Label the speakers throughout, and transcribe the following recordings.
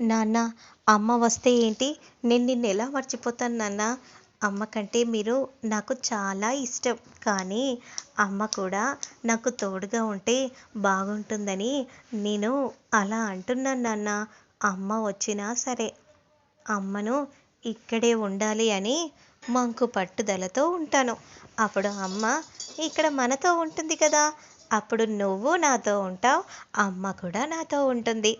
Speaker 1: నాన్న అమ్మ వస్తే ఏంటి? నేను నిన్ను ఎలా మర్చిపోతాను నాన్న? అమ్మ కంటే మీరు నాకు చాలా ఇష్టం. కానీ అమ్మ కూడా నాకు తోడుగా ఉంటే బాగుంటుందని నేను అలా అంటున్నాను నాన్న. అమ్మ వచ్చినా సరే అమ్మను ఇక్కడే ఉండాలి అని మంకు పట్టుదలతో ఉంటాను. అప్పుడు అమ్మ ఇక్కడ మనతో ఉంటుంది కదా. అప్పుడు నువ్వు నాతో ఉంటావు అమ్మ కూడా నాతో ఉంటుంది.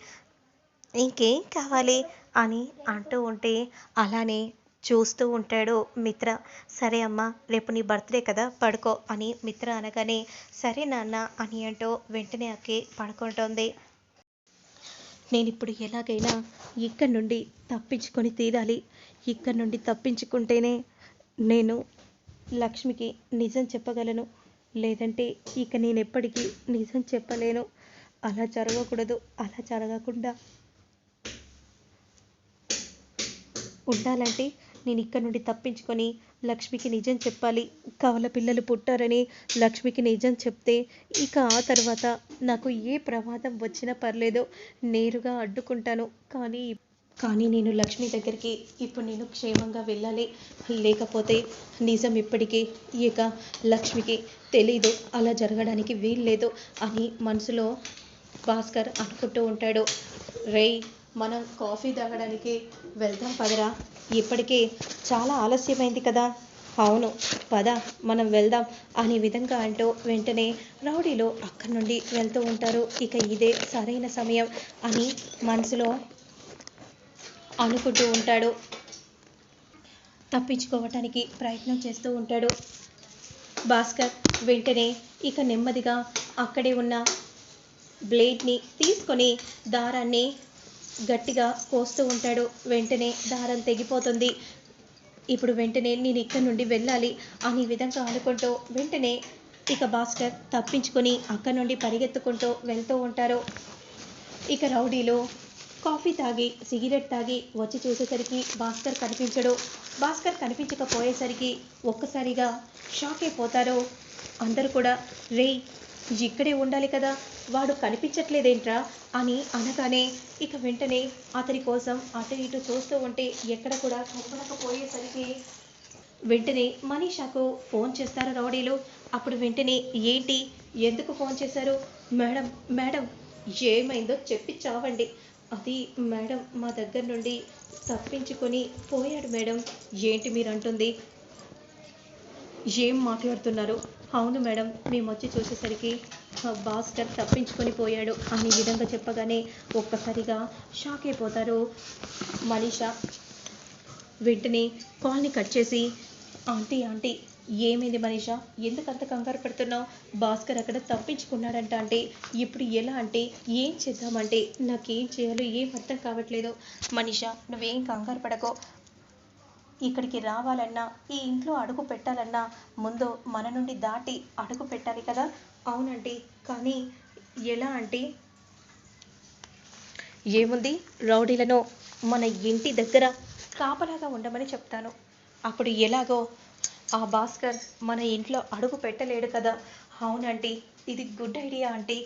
Speaker 1: ఇంకేం కావాలి అని అంటూ ఉంటే అలానే చూస్తూ ఉంటాడు మిత్ర. సరే అమ్మ రేపు నీ బర్త్డే కదా పడుకో అని మిత్ర అనగానే సరే నాన్న అని అంటూ వెంటనే అక్కి పడుకుంటోంది. నేను ఇప్పుడు ఎలాగైనా ఇక్కడి నుండి తప్పించుకొని తీరాలి. ఇక్కడి నుండి తప్పించుకుంటేనే నేను లక్ష్మికి నిజం చెప్పగలను. లేదంటే ఇక నేను ఎప్పటికీ నిజం చెప్పలేను. అలా జరగకూడదు అలా జరగకుండా ఉండాలంటే నేను ఇక్కడ నుండి తప్పించుకొని లక్ష్మికి నిజం చెప్పాలి. కవల పిల్లలు పుట్టారని లక్ష్మికి నిజం చెప్తే ఇక ఆ తర్వాత నాకు ఏ ప్రమాదం వచ్చినా పర్లేదు. నేరుగా అడ్డుకుంటాను. కానీ కానీ నేను లక్ష్మి దగ్గరికి ఇప్పుడు నేను క్షేమంగా వెళ్ళాలి. లేకపోతే నిజం ఇప్పటికీ ఇక లక్ష్మికి తెలీదు. అలా జరగడానికి వీల్లేదు అని మనసులో భాస్కర్ అనుకుంటూ ఉంటాడు. రేయ్ మనం కాఫీ తాగడానికి వెళ్దాం పదరా? ఇప్పటికే చాలా ఆలస్యమైంది కదా. అవును పద మనం వెళ్దాం అనే విధంగా అంటూ వెంటనే రౌడీలో అక్కడి నుండి వెళ్తూ ఉంటారు. ఇక ఇదే సరైన సమయం అని మనసులో అనుకుంటూ ఉంటాడు. తప్పించుకోవటానికి ప్రయత్నం చేస్తూ ఉంటాడు. భాస్కర్ వెంటనే ఇక నెమ్మదిగా అక్కడే ఉన్న బ్లేడ్ని తీసుకొని దారాన్ని గట్టిగా కోస్తూ ఉంటాడు. వెంటనే దారం తెగిపోతుంది. ఇప్పుడు వెంటనే నేను ఇక్కడి నుండి వెళ్ళాలి అనే విధంగా అనుకుంటూ వెంటనే ఇక భాస్కర్ తప్పించుకొని అక్కడి నుండి పరిగెత్తుకుంటూ వెళ్తూ ఉంటారు. ఇక రౌడీలో కాఫీ తాగి సిగరెట్ తాగి వచ్చి చూసేసరికి భాస్కర్ కనిపించడు. భాస్కర్ కనిపించకపోయేసరికి ఒక్కసారిగా షాక్ అయిపోతారు. అందరూ కూడా రే ఇక్కడే ఉండాలి కదా. వాడు కనిపించట్లేదేంట్రా? అని అనగానే ఇక వెంటనే అతని కోసం అటు ఇటు చూస్తూ ఉంటే ఎక్కడ కూడా కనపడకపోయేసరికి వెంటనే మనీషాకు ఫోన్ చేస్తారు రౌడీలు. అప్పుడు వెంటనే ఏంటి? ఎందుకు ఫోన్ చేశారు? మేడం మేడం ఏమైందో చెప్పి చావండి. అది మేడం మా దగ్గర నుండి తప్పించుకొని పోయాడు మేడం. ఏంటి మీరు అంటుంది ఏం మాట్లాడుతున్నారు? అవును మేడం మేము వచ్చి చూసేసరికి భాస్కర్ తప్పించుకొని పోయాడు అనే విధంగా చెప్పగానే ఒక్కసారిగా షాక్ అయిపోతారు. మనీషా వెంటనే కాల్ని కట్ చేసి ఆంటీ ఆంటీ ఏమైంది మనీషా? ఎందుకు కంగారు పెడుతున్నావు? భాస్కర్ అక్కడ తప్పించుకున్నాడంట అంటే ఇప్పుడు ఎలా అంటే ఏం చేద్దామంటే నాకేం చేయాలో ఏం అర్థం కావట్లేదు. మనీషా నువ్వేం కంగారు పడకో. ఇక్కడికి రావాలన్నా ఈ ఇంట్లో అడుగు పెట్టాలన్నా ముందు మన నుండి దాటి అడుగు పెట్టాలి కదా? అవునండి. కానీ ఎలా అంటే ఏముంది? రౌడీలను మన ఇంటి దగ్గర కాపలాగా ఉండమని చెప్తాను. అప్పుడు ఎలాగో ఆ భాస్కర్ మన ఇంట్లో అడుగు పెట్టలేడు కదా? అవునంటీ ఇది గుడ్ ఐడియా అంటే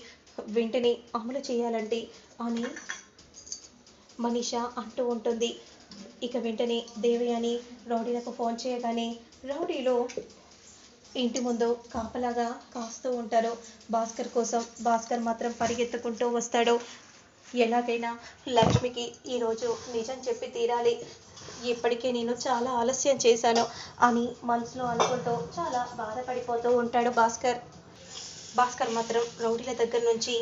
Speaker 1: వెంటనే అమలు చేయాలంటే అని మనీషా అంటూ ఉంటుంది. ఇక వెంటనే దేవయాని రౌడీలకు ఫోన్ చేయగానే రౌడీలో ఇంటి ముందు కాపలాగా కాస్తూ ఉంటారు. భాస్కర్ కోసం భాస్కర్ మాత్రం పరిగెత్తుకుంటూ వస్తాడు. ఎలాగైనా లక్ష్మికి ఈరోజు నిజం చెప్పి తీరాలి. ఇప్పటికే నేను చాలా ఆలస్యం చేశాను అని మనసులో అనుకుంటూ చాలా బాధపడిపోతూ ఉంటాడు భాస్కర్. భాస్కర్ మాత్రం రౌడీల దగ్గర నుంచి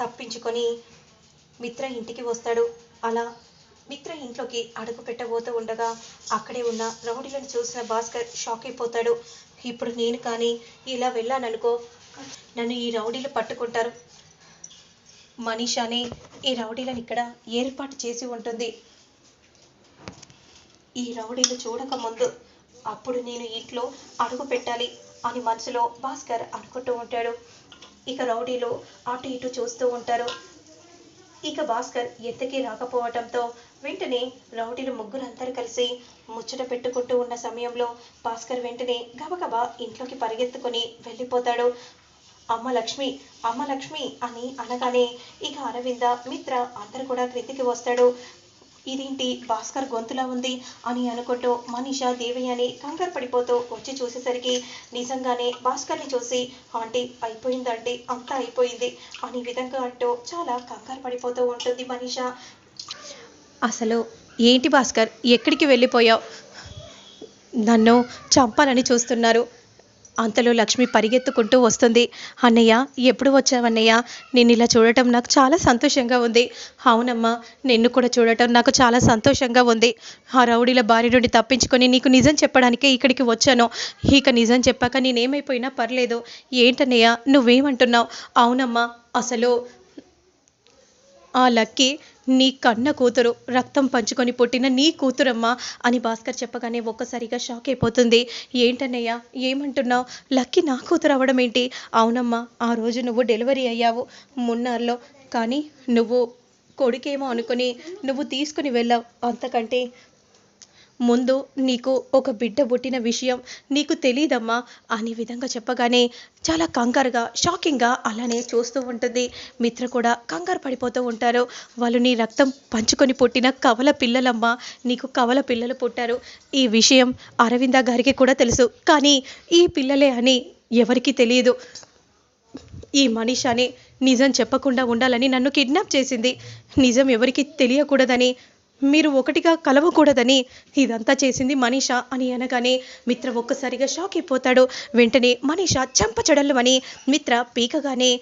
Speaker 1: తప్పించుకొని మిత్ర ఇంటికి వస్తాడు. అలా మిత్ర ఇంట్లోకి అడుగు పెట్టబోతూ ఉండగా అక్కడే ఉన్న రౌడీలను చూసిన భాస్కర్ షాక్ అయిపోతాడు. ఇప్పుడు నేను కానీ ఇలా వెళ్ళాననుకో నన్ను ఈ రౌడీలు పట్టుకుంటారు. మనీషానే ఈ రౌడీలను ఇక్కడ ఏర్పాటు చేసి ఉంటుంది. ఈ రౌడీలు చూడక ముందు అప్పుడు నేను ఇంట్లో అడుగు పెట్టాలి అని మనసులో భాస్కర్ అనుకుంటూ ఉంటాడు. ఇక రౌడీలు అటు ఇటు చూస్తూ ఉంటారు. ఇక భాస్కర్ ఎత్తకి రాకపోవటంతో వెంటనే రౌడీలు ముగ్గురందరూ కలిసి ముచ్చట పెట్టుకుంటూ ఉన్న సమయంలో భాస్కర్ వెంటనే గబగబా ఇంట్లోకి పరిగెత్తుకొని వెళ్ళిపోతాడు. అమ్మ లక్ష్మి అమ్మ లక్ష్మి అని అనగానే ఇక అరవింద మిత్ర అందరు కూడా క్రిందికి వస్తాడు. ఇదేంటి భాస్కర్ గొంతులా ఉంది అని అనుకుంటూ మనీష దేవయ్యని కంగారు పడిపోతూ వచ్చి చూసేసరికి నిజంగానే భాస్కర్ని చూసి ఆంటీ అయిపోయిందంటే అంతా అయిపోయింది అని విధంగా అంటూ చాలా కంగారు పడిపోతూ ఉంటుంది మనీష. అసలు ఏంటి భాస్కర్? ఎక్కడికి వెళ్ళిపోయావు? నన్ను చంపాలని చూస్తున్నారు. అంతలో లక్ష్మి పరిగెత్తుకుంటూ వస్తుంది. అన్నయ్య ఎప్పుడు వచ్చావన్నయ్య నేను ఇలా చూడటం నాకు చాలా సంతోషంగా ఉంది. అవునమ్మా నిన్ను కూడా చూడటం నాకు చాలా సంతోషంగా ఉంది. ఆ రౌడీల బారి నుండి తప్పించుకొని నీకు నిజం చెప్పడానికే ఇక్కడికి వచ్చాను. ఇక నిజం చెప్పాక నేనేమైపోయినా పర్లేదు. ఏంటన్నయ్య నువ్వేమంటున్నావు? అవునమ్మా అసలు ఆ లక్కీ నీ కన్న కూతురు రక్తం పంచుకొని పుట్టిన నీ కూతురమ్మా అని భాస్కర్ చెప్పగానే ఒక్కసారిగా షాక్ అయిపోతుంది. ఏంటన్నయ్యా ఏమంటున్నావు? లక్కీ నా కూతురు అవడం ఏంటి? అవునమ్మా ఆ రోజు నువ్వు డెలివరీ అయ్యావు మున్నార్లో. కానీ నువ్వు కొడుకేమో అనుకుని నువ్వు తీసుకుని వెళ్ళావు. అంతకంటే ముందు నీకు ఒక బిడ్డ పుట్టిన విషయం నీకు తెలియదమ్మా అనే విధంగా చెప్పగానే చాలా కంగారుగా షాకింగ్గా అలానే చూస్తూ ఉంటుంది. మిత్ర కూడా కంగారు పడిపోతూ ఉంటారు. వాళ్ళు నీ రక్తం పంచుకొని పుట్టిన కవల పిల్లలమ్మా. నీకు కవల పిల్లలు పుట్టారు. ఈ విషయం అరవింద గారికి కూడా తెలుసు. కానీ ఈ పిల్లలే అని ఎవరికీ తెలియదు. ఈ మనిషానే నిజం చెప్పకుండా ఉండాలని నన్ను కిడ్నాప్ చేసింది. నిజం ఎవరికి తెలియకూడదని మీరు ఒకటిగా కలవకూడదని ఇదంతా చేసింది మనీష అని అనగానే మిత్ర ఒక్కసారిగా షాక్ అయిపోతాడు. వెంటనే మనీష చంపచడలు అని మిత్ర పీకగానే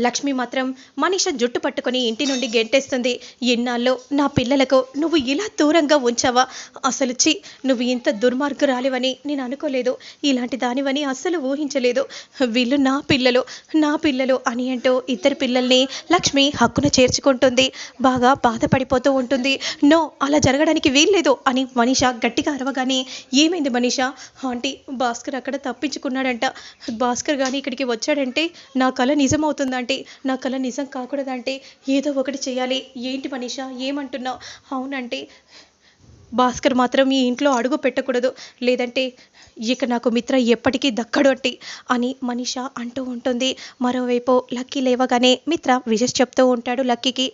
Speaker 1: లక్ష్మి మాత్రం మనీష జుట్టు పట్టుకొని ఇంటి నుండి గెంటేస్తుంది. ఎన్నాళ్ళు నా పిల్లలకు నువ్వు ఇలా దూరంగా ఉంచావా? అసలు చి నువ్వు ఇంత దుర్మార్గురాలివని నేను అనుకోలేదు. ఇలాంటి దానివని అస్సలు ఊహించలేదు. వీళ్ళు నా పిల్లలు నా పిల్లలు అని అంటూ ఇద్దరు పిల్లల్ని లక్ష్మి హక్కున చేర్చుకుంటుంది. బాగా బాధపడిపోతూ ఉంటుంది. నో అలా జరగడానికి వీల్లేదు అని మనీష గట్టిగా అరవగానే ఏమైంది మనీష? ఆంటీ భాస్కర్ అక్కడ తప్పించుకున్నాడంట. భాస్కర్ కానీ ఇక్కడికి వచ్చాడంటే నా కళ నిజమవుతుందంట. నా కళ నిజం కాకూడదంటే ఏదో ఒకటి చేయాలి. ఏంటి మనీష? ఏమంటున్నావు? అవునంటే భాస్కర్ మాత్రం ఈ ఇంట్లో అడుగు పెట్టకూడదు. లేదంటే ఇక నాకు మిత్ర ఎప్పటికీ దక్కడు అట్టి అని మనీష అంటూ ఉంటుంది. మరోవైపు లక్కీ లేవగానే మిత్ర విషస్ చెప్తూ ఉంటాడు లక్కీకి.